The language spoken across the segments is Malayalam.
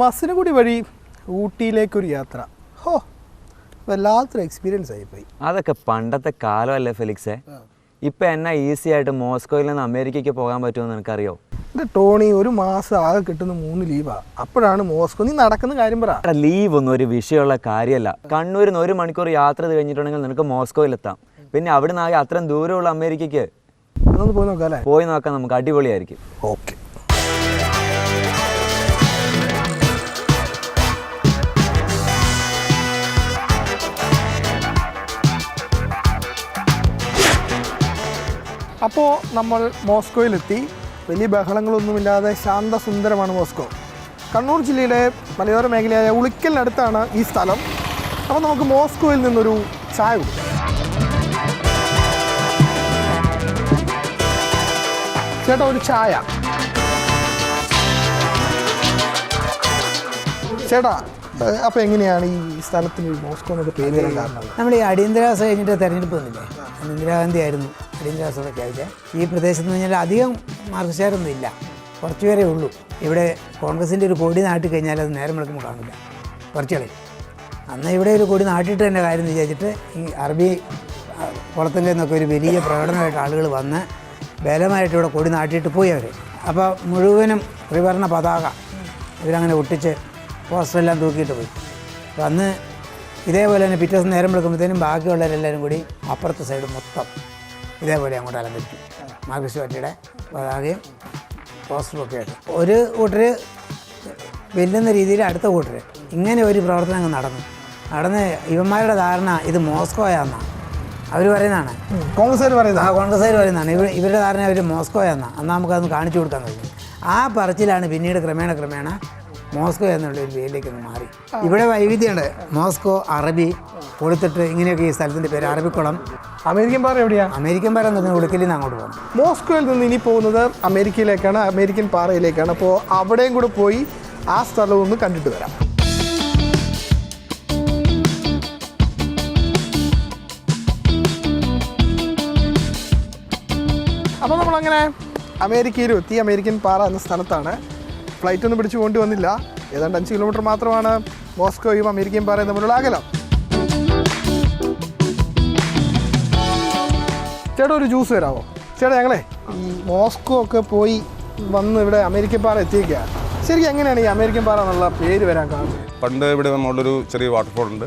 മസിനഗുഡി വഴി ഊട്ടിയിലേക്കൊരു യാത്ര. ഹോ വല്ലാത്തൊരു എക്സ്പീരിയൻസ് ആയിപ്പോയി. അതൊക്കെ പണ്ടത്തെ കാലമല്ലേ ഫെലിക്സേ? ഇപ്പം എന്നാ ഈസി ആയിട്ട് മോസ്കോയിൽ നിന്ന് അമേരിക്കയ്ക്ക് പോകാൻ പറ്റുമെന്ന് നിനക്കറിയോ? എന്റെ ടോണി ഒരു മാസം ആകെ കിട്ടുന്ന മൂന്ന് ലീവാ അപ്പോഴാണ് മോസ്കോ. നീ നടക്കുന്ന കാര്യം പറ. എടാ ലീവ് ഒന്നും ഒരു വിഷയമുള്ള കാര്യമല്ല. കണ്ണൂരിൽ നിന്ന് ഒരു മണിക്കൂർ യാത്ര ചെയ്ത് കഴിഞ്ഞിട്ടുണ്ടെങ്കിൽ നിനക്ക് മോസ്കോയിലെത്താം പിന്നെ അവിടെ നിന്ന് ആകെ അത്രയും ദൂരമുള്ള അമേരിക്കയ്ക്ക്? അതൊന്ന് പോയി നോക്കാം അല്ലേ പോയി നോക്കാൻ നമുക്ക് അടിപൊളിയായിരിക്കും. ഓക്കെ. അപ്പോൾ നമ്മൾ മോസ്കോയിലെത്തി. വലിയ ബഹളങ്ങളൊന്നുമില്ലാതെ ശാന്തസുന്ദരമാണ് മോസ്കോ. കണ്ണൂർ ജില്ലയിലെ മലയോര മേഖലയായ ഉളിക്കലിനടുത്താണ് ഈ സ്ഥലം. അപ്പോൾ നമുക്ക് മോസ്കോയിൽ നിന്നൊരു ചായ കുടിക്കാം. ചേട്ടാ ഒരു ചായ. ചേട്ടാ ഏഹ് അപ്പൊ എങ്ങനെയാണ് ഈ സ്ഥലത്തിന് മോസ്കോ എന്നൊക്കെ പേര് വരാൻ കാരണം? നമ്മൾ ഈ അടിയന്തരാവസ്ഥ കഴിഞ്ഞിട്ട് തെരഞ്ഞെടുപ്പ് വന്നില്ലേ? ഇന്ദിരാഗാന്ധി ആയിരുന്നു അടിയന്തരാവസ്ഥയൊക്കെ ആയിട്ട്. ഈ പ്രദേശത്ത് എന്ന് പറഞ്ഞാൽ അധികം മാർക്സിസ്റ്റുകാരൊന്നും ഇല്ല. കുറച്ച് പേരേ ഉള്ളൂ. ഇവിടെ കോൺഗ്രസിന്റെ ഒരു കൊടി നാട്ടി കഴിഞ്ഞാൽ അത് നേരം വിളക്കുമ്പോൾ കാണില്ല കുറച്ചുകളെ അന്ന് ഇവിടെ ഒരു കൊടി നാട്ടിയിട്ട് തന്നെ കാര്യം വിചാരിച്ചിട്ട് ഈ അറബി കുളത്തിൽ നിന്നൊക്കെ ഒരു വലിയ പ്രകടനമായിട്ട് ആളുകൾ വന്ന് ബലമായിട്ട് ഇവിടെ കൊടി നാട്ടിയിട്ട് പോയി അവർ അപ്പോൾ മുഴുവനും ത്രിവർണ പതാക ഇവരങ്ങനെ ഒട്ടിച്ച് പോസ്റ്ററെല്ലാം തൂക്കിയിട്ട് പോയി. അപ്പോൾ അന്ന് ഇതേപോലെ തന്നെ പിറ്റേ ദിവസം നേരം വിളിക്കുമ്പോഴത്തേനും ബാക്കിയുള്ളവരെല്ലാവരും കൂടി അപ്പുറത്തെ സൈഡ് മൊത്തം ഇതേപോലെ അങ്ങോട്ട് അലങ്കരിച്ചു. മാർക്സിസ്റ്റ് പാർട്ടിയുടെ പതാകയും പോസ്റ്ററും ഒക്കെ ആയിട്ട്. ഒരു കൂട്ടർ വെല്ലുന്ന രീതിയിൽ അടുത്ത കൂട്ടർ ഇങ്ങനെ ഒരു പ്രവർത്തനം അങ്ങ് നടന്നു. നടന്ന് ഇവന്മാരുടെ ധാരണ ഇത് മോസ്കോയാന്നാണ് അവർ പറയുന്നതാണ്. കോൺഗ്രസ് പറയുന്നത്? ആ കോൺഗ്രസ്സുകാർ പറയുന്നതാണ്. ഇവർ ഇവരുടെ ധാരണ അവർ മോസ്കോ അന്നാ നമുക്കതൊന്ന് കാണിച്ചു കൊടുക്കാൻ കഴിഞ്ഞു. ആ പറച്ചിലാണ് പിന്നീട് ക്രമേണ ക്രമേണ മോസ്കോ എന്നുള്ള ഒരു പേരിലേക്ക് ഒന്ന് മാറി. ഇവിടെ വൈവിധ്യമുണ്ട്. മോസ്കോ അറബി കൊടുത്തിട്ട് ഇങ്ങനെയൊക്കെ ഈ സ്ഥലത്തിന്റെ പേര് അറബിക്കുളം. അമേരിക്കൻ പാറ എവിടെയാണ് അമേരിക്കൻ പാറ എന്ന് പറഞ്ഞാൽ ഉടുക്കലിൽ നിന്ന് അങ്ങോട്ട് പോകണം. മോസ്കോയിൽ നിന്ന് ഇനി പോകുന്നത് അമേരിക്കയിലേക്കാണ് അമേരിക്കൻ പാറയിലേക്കാണ്. അപ്പോൾ അവിടെയും കൂടെ പോയി ആ സ്ഥലവും ഒന്ന് കണ്ടിട്ട് വരാം. അപ്പോൾ നമ്മളങ്ങനെ അമേരിക്കയിലും എത്തി അമേരിക്കൻ പാറ എന്ന സ്ഥലത്താണ്. ഫ്ലൈറ്റ് ഒന്നും പിടിച്ചു കൊണ്ടുവന്നില്ല ഏതാണ്ട് അഞ്ച് കിലോമീറ്റർ മാത്രമാണ് മോസ്കോയും അമേരിക്കയും പാറയും തമ്മിലുള്ള അകലം. ചേട്ടാ ഒരു ജ്യൂസ് തരാമോ ചേട്ടാ ഞങ്ങളെ ഈ മോസ്കോ ഒക്കെ പോയി വന്ന് ഇവിടെ അമേരിക്കൻ പാറ എത്തിയേക്കുക ശരിക്കും എങ്ങനെയാണ് ഈ അമേരിക്കൻ പാറ എന്നുള്ള പേര് വരാൻ കാരണം? പണ്ട് ഇവിടെ നമ്മളൊരു ചെറിയ വാട്ടർഫോൾ ഉണ്ട്.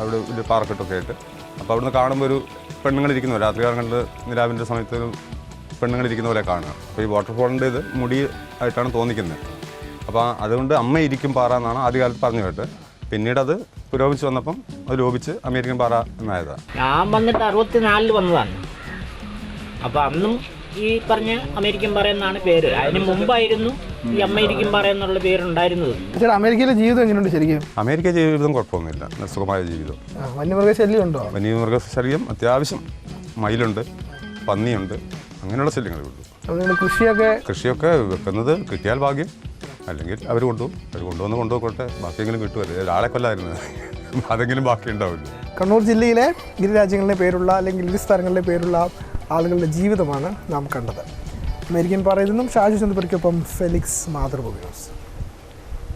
അവിടെ ഒരു പാറക്കെട്ടൊക്കെ ആയിട്ട്. അപ്പോൾ അവിടുന്ന് കാണുമ്പോൾ ഒരു പെണ്ണുങ്ങളിരിക്കുന്നു രാത്രി കണ്ട് നിലാവിന്റെ സമയത്ത് പെണ്ണുങ്ങളിരിക്കുന്ന പോലെ കാണുക. അപ്പോൾ ഈ വാട്ടർഫോളിന്റെ ഇത് മുടി ആയിട്ടാണ് തോന്നിക്കുന്നത്. അപ്പോൾ അതുകൊണ്ട് അമ്മ ഇരിക്കും പാറ എന്നാണ് ആദ്യകാലത്ത് പറഞ്ഞു കേട്ട്. പിന്നീട് അത് പുരോഗമിച്ച് വന്നപ്പം അത് ലോപിച്ച് അമേരിക്കൻ പാറ എന്നായതാണ് ഞാൻ വന്നിട്ട് അറുപത്തിനാലിൽ വന്നതാണ്. അപ്പോൾ അന്നും ഈ പറഞ്ഞ അമേരിക്കൻ പാറ എന്നാണ് പേര്. അതിന് മുമ്പായിരുന്നു ഈ അമേരിക്കൻ പാറ എന്നുള്ള പേരുണ്ടായിരുന്നത്. ചേട്ടാ അമേരിക്കയിലെ ജീവിതം എങ്ങനെയുണ്ട് ശരിക്കും? അമേരിക്ക ജീവിതം കുഴപ്പമൊന്നുമില്ല. നല്ല സുഖമായ ജീവിതം. ആ, വന്യമൃഗ ശല്യം ഉണ്ടോ വന്യമൃഗ ശല്യം അത്യാവശ്യം. മയിലുണ്ട് പന്നിയുണ്ട് അങ്ങനെയുള്ള ശല്യങ്ങളേ ഉള്ളൂ. അതുകൊണ്ട് കൃഷിയൊക്കെ കൃഷിയൊക്കെ വെക്കുന്നത് കിട്ടിയാൽ ഭാഗ്യം. അല്ലെങ്കിൽ അവർ കൊണ്ടുപോകും. അവർ കൊണ്ടുവന്ന് കൊണ്ടുപോയിക്കോട്ടെ. ബാക്കിയെങ്കിലും കിട്ടുമല്ലേ ഒരാളെ കൊല്ലായിരുന്നു. അതെങ്കിലും ബാക്കി ഉണ്ടാവില്ല? കണ്ണൂർ ജില്ലയിലെ ഇരു രാജ്യങ്ങളുടെ പേരുള്ള അല്ലെങ്കിൽ ഇരു സ്ഥലങ്ങളുടെ പേരുള്ള ആളുകളുടെ ജീവിതമാണ് നാം കണ്ടത്. അമേരിക്കൻ പാറയിൽ നിന്നും ഷാജു ചന്ദ്രപുരിക്കൊപ്പം ഫെലിക്സ് മാതൃഭൂമി